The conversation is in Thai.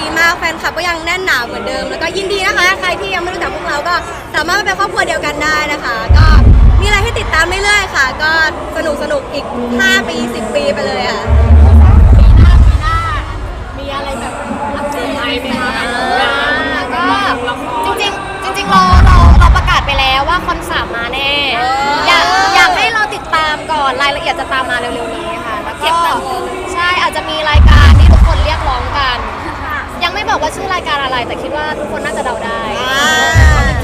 ดีมากแฟนคลับก็ยังแน่นหนาเหมือนเดิม แล้วก็ยินดีนะคะ ใครที่ยังไม่รู้จักพวกเราก็สามารถมาเป็นครอบครัวเดียวกันได้นะคะ ก็มีอะไรให้ติดตามเรื่อยๆค่ะ ก็สนุกสนุกอีก 5 ปี 10 ปีไปเลยอะปีหน้าปีหน้า มีอะไรแบบอัปเดตอะไรไหมคะก็จริงๆจริงๆเราเราเราประกาศไปแล้วว่าคอนสามมาแน่อยากอยากให้เราติดตามก่อนรายละเอียดจะตามมาเร็วๆนี้ค่ะแล้วก็ บอกว่าชื่อรายการอะไรแต่คิดว่าทุกคนน่าจะเดาได้จริงเป็นรา